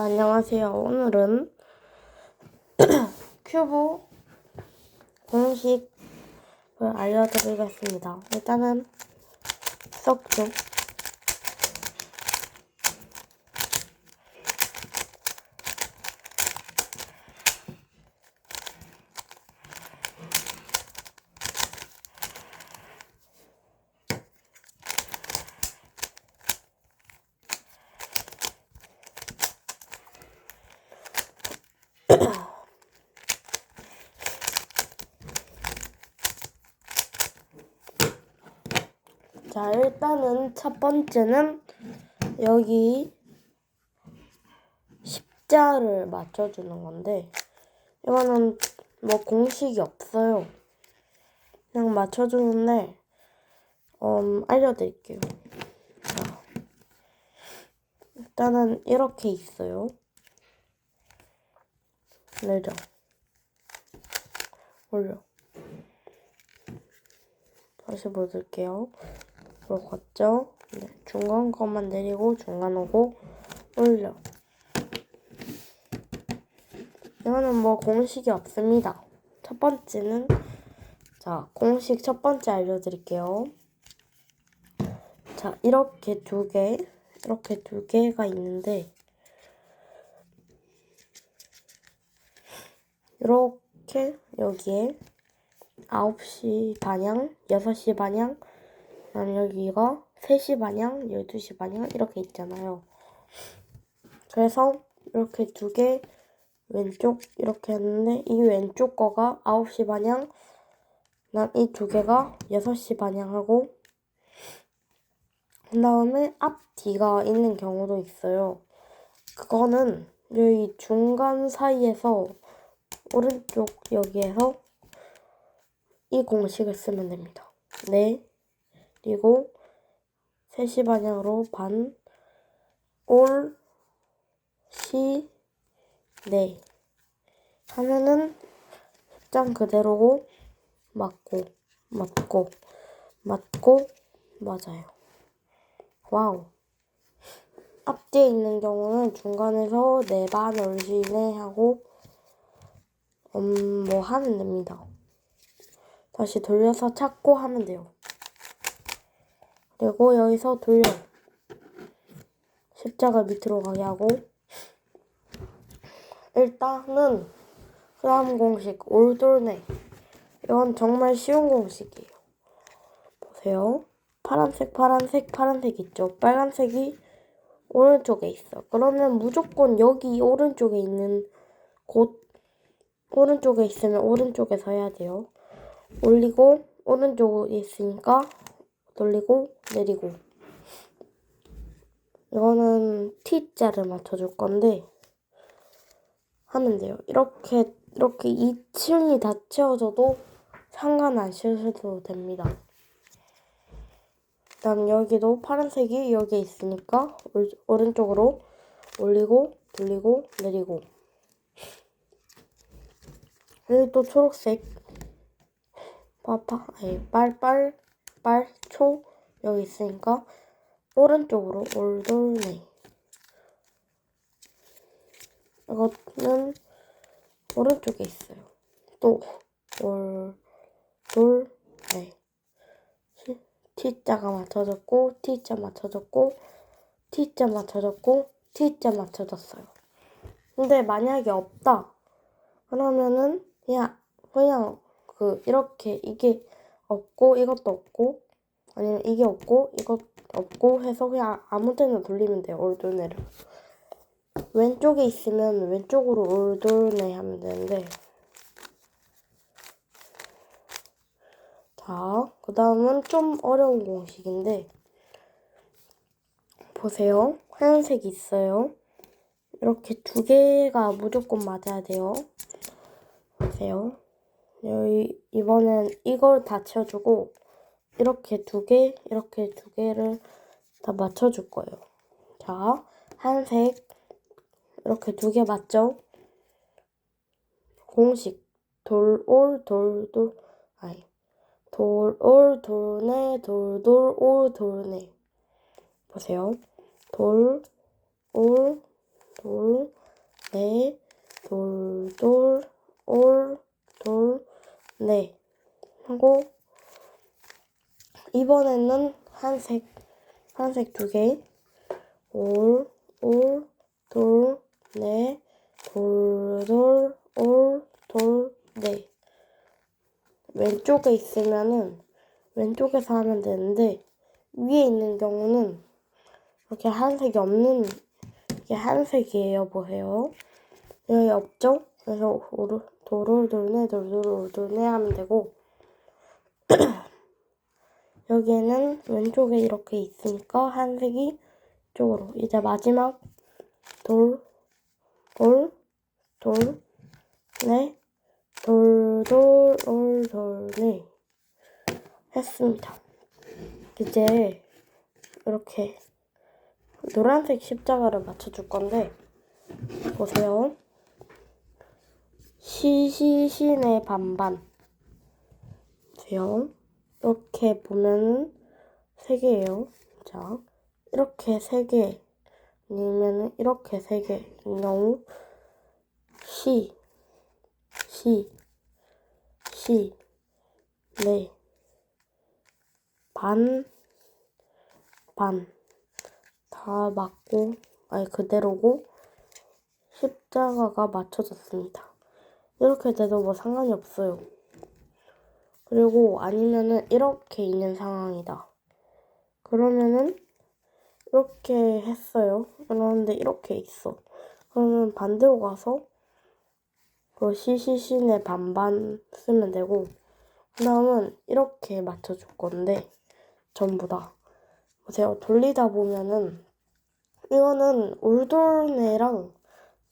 자, 안녕하세요. 오늘은 큐브 공식을 알려드리겠습니다. 일단은 썩죠. 자, 일단은 첫 번째는 여기 십자를 맞춰주는 건데, 이거는 뭐 공식이 없어요. 그냥 맞춰주는데, 음, 알려드릴게요. 자, 일단은 이렇게 있어요. 내려. 올려. 다시 보여드릴게요. 그렇겠죠? 네, 중간 것만 내리고 중간 오고 올려. 이거는 뭐 공식이 없습니다. 첫 번째는 자 공식 첫 번째 알려드릴게요. 자 이렇게 두 개, 이렇게 두 개가 있는데 이렇게 여기에 9시 반향, 6시 반향, 그다음 여기가 3시 반향, 12시 반향 이렇게 있잖아요. 그래서 이렇게 두 개 왼쪽 이렇게 했는데 이 왼쪽 거가 9시 반향, 난 이 두 개가 6시 반향하고 그 다음에 앞 뒤가 있는 경우도 있어요. 그거는 여기 중간 사이에서 오른쪽 여기에서 이 공식을 쓰면 됩니다. 네. 그리고 3시 방향으로 반, 올, 시, 네. 하면은 숫장 그대로고 맞고, 맞고, 맞고, 맞아요. 와우. 앞뒤에 있는 경우는 중간에서 네반 올시네 하고 음, 뭐 하면 됩니다. 다시 돌려서 찾고 하면 돼요. 그리고 여기서 돌려. 십자가 밑으로 가게 하고 일단은 흐람 공식 올돌네 이건 정말 쉬운 공식이에요. 보세요. 파란색, 파란색, 파란색 있죠. 빨간색이 오른쪽에 있어. 그러면 무조건 여기 오른쪽에 있는 곳 오른쪽에 있으면 오른쪽에서 해야 돼요. 올리고 오른쪽에 있으니까 돌리고 내리고 이거는 T자를 맞춰줄 건데 하면 돼요. 이렇게 이렇게 2층이 다 채워져도 상관 안 쓰셔도 됩니다. 그다음 여기도 파란색이 여기에 있으니까 오른쪽으로 올리고 돌리고 내리고 여기 또 초록색 파파 아니 빨빨 빨초 여기 있으니까 오른쪽으로 올돌네 이거는 오른쪽에 있어요. 또 올돌네 T자가 맞춰졌고 T자 맞춰졌고 T자 맞춰졌고 T자 맞춰졌어요. 근데 만약에 없다. 그러면은 그냥 그냥 그 이렇게 이게 없고 이것도 없고 아니면 이게 없고 이것 없고 해서 그냥 아무 데나 돌리면 돼요 올돌네를 왼쪽에 있으면 왼쪽으로 올돌네 하면 되는데 자, 그 다음은 좀 어려운 공식인데 보세요. 하얀색이 있어요. 이렇게 두 개가 무조건 맞아야 돼요. 보세요. 여기 이번엔 이걸 다 채워주고 이렇게 두 개, 이렇게 두 개를 다 맞춰줄 거예요. 자, 하얀색 이렇게 두 개 맞죠? 공식 돌올 돌돌 아니 돌올 돌네 돌돌 올 돌네 보세요. 돌올 돌, 네, 돌, 돌, 올, 돌, 네. 하고, 이번에는 한색, 한색 두 개. 올, 올, 돌, 네, 돌, 돌, 올, 돌, 네. 왼쪽에 있으면은 왼쪽에서 하면 되는데 위에 있는 경우는 이렇게 하얀색이 없는 이게 하얀색이에요. 보세요. 여기 없죠? 그래서 오르, 도를 돌네 돌도를 돌네 하면 되고 여기에는 왼쪽에 이렇게 있으니까 하얀색이 이쪽으로 이제 마지막 돌, 돌, 돌, 네, 돌, 돌, 돌, 돌, 네 했습니다. 이제 이렇게 노란색 십자가를 맞춰줄 건데 보세요. 시시시네 반반. 보세요. 이렇게 보면은 세 개예요. 자, 이렇게 세 개. 아니면은 이렇게 세 개인 경우 시, 시, 시, 네, 반, 반. 다 맞고, 아니, 그대로고, 십자가가 맞춰졌습니다. 이렇게 돼도 뭐 상관이 없어요. 그리고 아니면은 이렇게 있는 상황이다. 그러면은 이렇게 했어요. 그런데 이렇게 있어. 그러면 반대로 가서 그 시시신의 반반 쓰면 되고 그 다음은 이렇게 맞춰줄 건데 전부 다 보세요. 돌리다 보면은 이거는 올돌네랑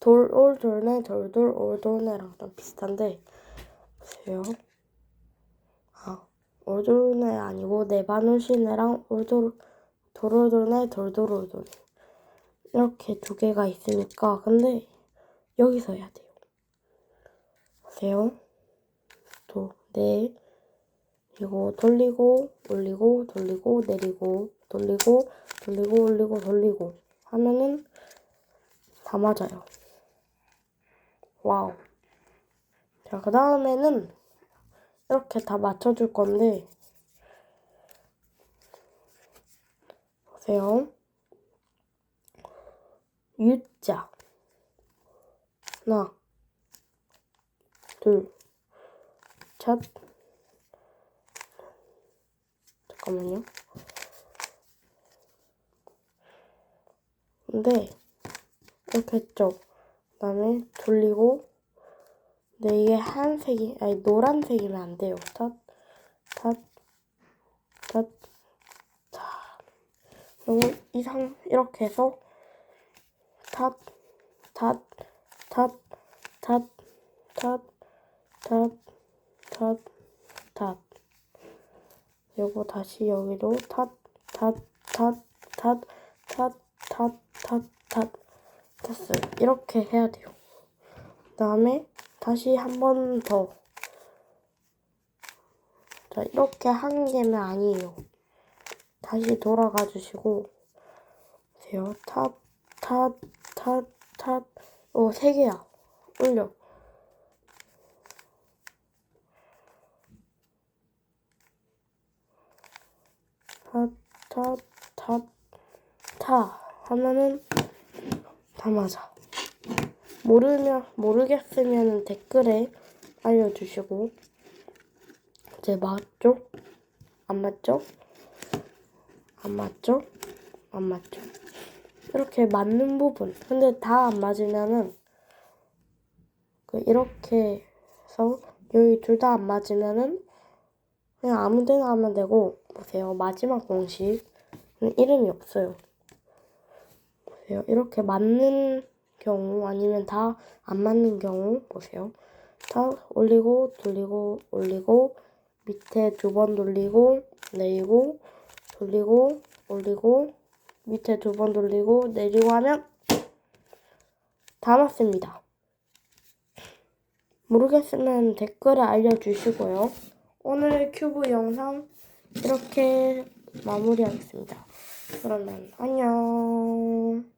돌 올돌네 돌돌 올돌네랑 좀 비슷한데 보세요. 아 올돌네 아니고 네바누시네랑 올돌 도로돌네 돌도로돌 이렇게 두 개가 있으니까 근데 여기서 해야 돼요. 보세요. 도, 네. 그리고 돌리고 올리고 돌리고 내리고 돌리고 돌리고 올리고 돌리고 하면은 다 맞아요. 와우. 자, 그 다음에는 이렇게 다 맞춰줄 건데 보세요. U자 하나 둘 첫. 잠깐만요. 근데 이렇게 했죠. 그 다음에 돌리고 근데 이게 하얀색이 아니 노란색이면 안 돼요. 탓, 탓, 탓, 탓. 그리고 이상 이렇게 해서 탓, 탓, 탓, 탓, 탓, 탓, 탓, 탓. 요거 다시 여기로 탓, 탓, 탓, 탓, 탓, 탓, 탓, 탓. 됐어요. 이렇게 해야 돼요. 그 다음에 다시 한 번 더. 자, 이렇게 한 개면 아니에요. 다시 돌아가 주시고, 보세요. 탑, 탑, 탑, 탑. 오, 세 개야. 올려. 탑, 탑, 탑, 타. 하면은 다 맞아. 모르면 모르겠으면 댓글에 알려주시고 이제 맞죠? 안 맞죠? 안 맞죠? 안 맞죠? 이렇게 맞는 부분. 근데 다 안 맞으면은 그 이렇게 해서 여기 둘 다 안 맞으면은 그냥 아무 데나 하면 되고 보세요. 마지막 공식 이름이 없어요. 보세요. 이렇게 맞는 경우 아니면 다 안 맞는 경우 보세요. 다 올리고 돌리고 올리고 밑에 두 번 돌리고 내리고 돌리고 올리고 밑에 두 번 돌리고 내리고 하면 다 맞습니다. 모르겠으면 댓글에 알려주시고요. 오늘 큐브 영상 이렇게 마무리하겠습니다. 그러면 안녕.